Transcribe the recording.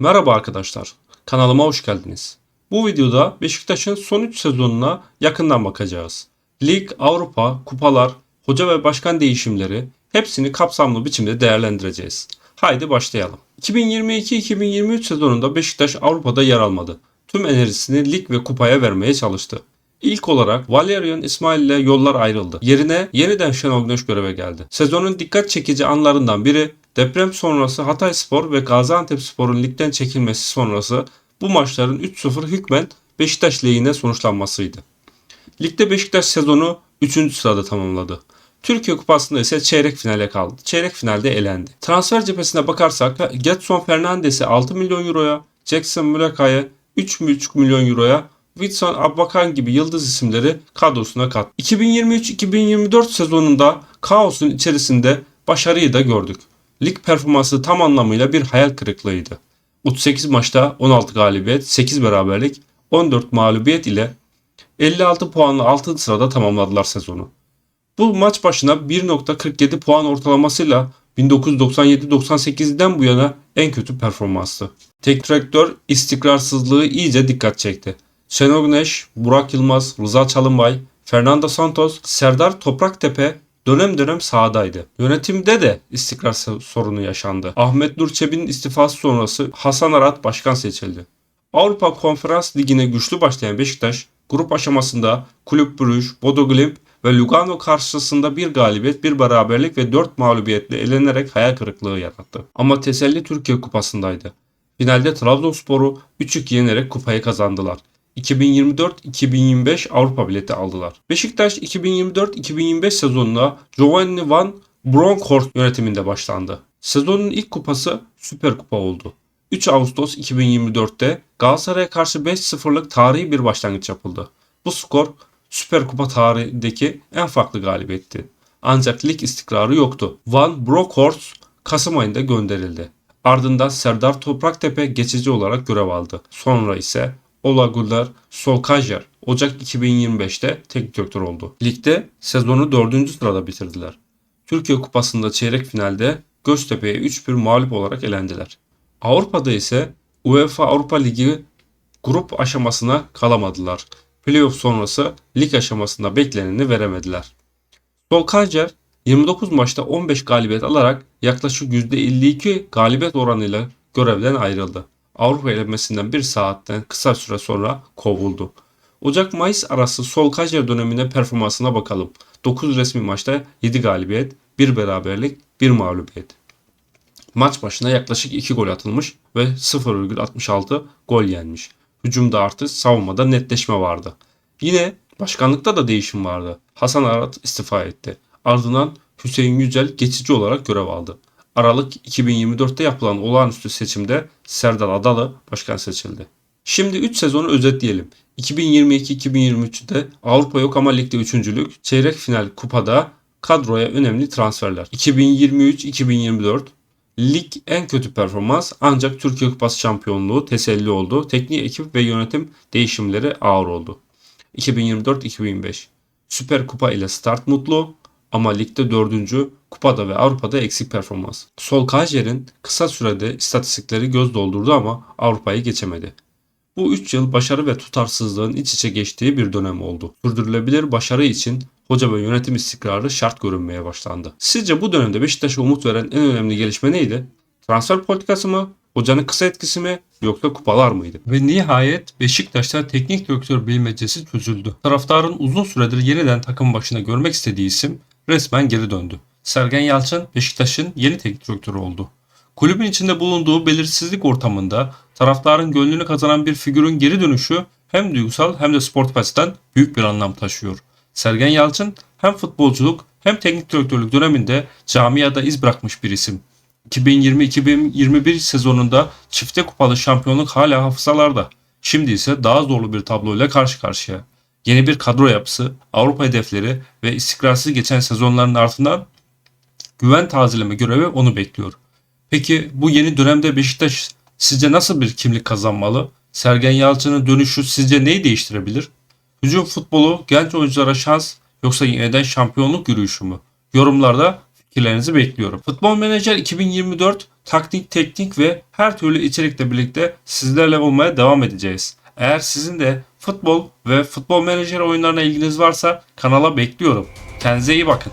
Merhaba arkadaşlar, kanalıma hoş geldiniz. Bu videoda Beşiktaş'ın son 3 sezonuna yakından bakacağız. Lig, Avrupa, kupalar, hoca ve başkan değişimleri hepsini kapsamlı biçimde değerlendireceğiz. Haydi başlayalım. 2022-2023 sezonunda Beşiktaş Avrupa'da yer almadı. Tüm enerjisini lig ve kupaya vermeye çalıştı. İlk olarak Valerian İsmail ile yollar ayrıldı. Yerine yeniden Şenol Güneş göreve geldi. Sezonun dikkat çekici anlarından biri deprem sonrası Hatay Spor ve Gaziantep Spor'un ligden çekilmesi sonrası bu maçların 3-0 hükmen Beşiktaş lehine sonuçlanmasıydı. Ligde Beşiktaş sezonu 3. sırada tamamladı. Türkiye Kupası'nda ise çeyrek finale kaldı. Çeyrek finalde elendi. Transfer cephesine bakarsak Getson Fernandes'i 6 milyon euroya, Jackson Muleka'yı 3,5 milyon euroya, Wilson Abakan gibi yıldız isimleri kadrosuna kattı. 2023-2024 sezonunda kaosun içerisinde başarıyı da gördük. Lig performansı tam anlamıyla bir hayal kırıklığıydı. 38 maçta 16 galibiyet, 8 beraberlik, 14 mağlubiyet ile 56 puanla 6. sırada tamamladılar sezonu. Bu maç başına 1.47 puan ortalamasıyla 1997-98'den bu yana en kötü performanstı. Tek direktör istikrarsızlığı iyice dikkat çekti. Şenol Güneş, Burak Yılmaz, Rıza Çalınbay, Fernando Santos, Serdar Topraktepe dönem dönem sahadaydı. Yönetimde de istikrar sorunu yaşandı. Ahmet Nur Çebi'nin istifası sonrası Hasan Arat başkan seçildi. Avrupa Konferans Ligi'ne güçlü başlayan Beşiktaş, grup aşamasında Kulüp Brugge, Bodo Glimt ve Lugano karşısında bir galibiyet, bir beraberlik ve 4 mağlubiyetle elenerek hayal kırıklığı yarattı. Ama teselli Türkiye Kupası'ndaydı. Finalde Trabzonspor'u 3-2 yenerek kupayı kazandılar. 2024-2025 Avrupa bileti aldılar. Beşiktaş 2024-2025 sezonuna Giovanni Van Bronckhorst yönetiminde başlandı. Sezonun ilk kupası Süper Kupa oldu. 3 Ağustos 2024'te Galatasaray'a karşı 5-0'lık tarihi bir başlangıç yapıldı. Bu skor Süper Kupa tarihindeki en farklı galibiyetti. Ancak lig istikrarı yoktu. Van Bronckhorst Kasım ayında gönderildi. Ardından Serdar Topraktepe geçici olarak görev aldı. Sonra ise Ola Gunnar Solskjaer Ocak 2025'te teknik direktör oldu. Ligde sezonu 4. sırada bitirdiler. Türkiye Kupası'nda çeyrek finalde Göztepe'ye 3-1 mağlup olarak elendiler. Avrupa'da ise UEFA Avrupa Ligi grup aşamasına kalamadılar. Playoff sonrası lig aşamasında bekleneni veremediler. Solskjaer 29 maçta 15 galibiyet alarak yaklaşık %52 galibiyet oranıyla görevden ayrıldı. Avrupa elemesinden bir saatten kısa süre sonra kovuldu. Ocak-Mayıs arası Solskjaer döneminde performansına bakalım. 9 resmi maçta 7 galibiyet, 1 beraberlik, 1 mağlubiyet. Maç başına yaklaşık 2 gol atılmış ve 0,66 gol yenmiş. Hücumda artı, savunmada netleşme vardı. Yine başkanlıkta da değişim vardı. Hasan Arat istifa etti. Ardından Hüseyin Yücel geçici olarak görev aldı. Aralık 2024'te yapılan olağanüstü seçimde Serdar Adalı başkan seçildi. Şimdi 3 sezonu özetleyelim. 2022-2023'te Avrupa yok ama ligde üçüncülük, çeyrek final kupada kadroya önemli transferler. 2023-2024 lig en kötü performans ancak Türkiye Kupası şampiyonluğu teselli oldu. Teknik ekip ve yönetim değişimleri ağır oldu. 2024-2025 Süper Kupa ile start mutlu ama ligde dördüncü, kupada ve Avrupa'da eksik performans. Solskjaer'in kısa sürede istatistikleri göz doldurdu ama Avrupa'yı geçemedi. Bu 3 yıl başarı ve tutarsızlığın iç içe geçtiği bir dönem oldu. Sürdürülebilir başarı için hoca ve yönetim istikrarı şart görünmeye başlandı. Sizce bu dönemde Beşiktaş'a umut veren en önemli gelişme neydi? Transfer politikası mı? Hocanın kısa etkisi mi? Yoksa kupalar mıydı? Ve nihayet Beşiktaş'ta teknik direktör bilmecesi çözüldü. Taraftarın uzun süredir yeniden takım başına görmek istediği isim resmen geri döndü. Sergen Yalçın Beşiktaş'ın yeni teknik direktörü oldu. Kulübün içinde bulunduğu belirsizlik ortamında taraftarın gönlünü kazanan bir figürün geri dönüşü hem duygusal hem de spor açıdan büyük bir anlam taşıyor. Sergen Yalçın hem futbolculuk hem teknik direktörlük döneminde camiada iz bırakmış bir isim. 2020-2021 sezonunda çifte kupalı şampiyonluk hala hafızalarda. Şimdi ise daha zorlu bir tabloyla karşı karşıya. Yeni bir kadro yapısı, Avrupa hedefleri ve istikrarsız geçen sezonların ardından güven tazeleme görevi onu bekliyor. Peki bu yeni dönemde Beşiktaş sizce nasıl bir kimlik kazanmalı? Sergen Yalçın'ın dönüşü sizce neyi değiştirebilir? Hücum futbolu genç oyunculara şans yoksa yeniden şampiyonluk yürüyüşü mü? Yorumlarda fikirlerinizi bekliyorum. Futbol Manager 2024 taktik, teknik ve her türlü içerikle birlikte sizlerle olmaya devam edeceğiz. Eğer sizin de futbol ve futbol menajer oyunlarına ilginiz varsa kanala bekliyorum. Kendinize iyi bakın.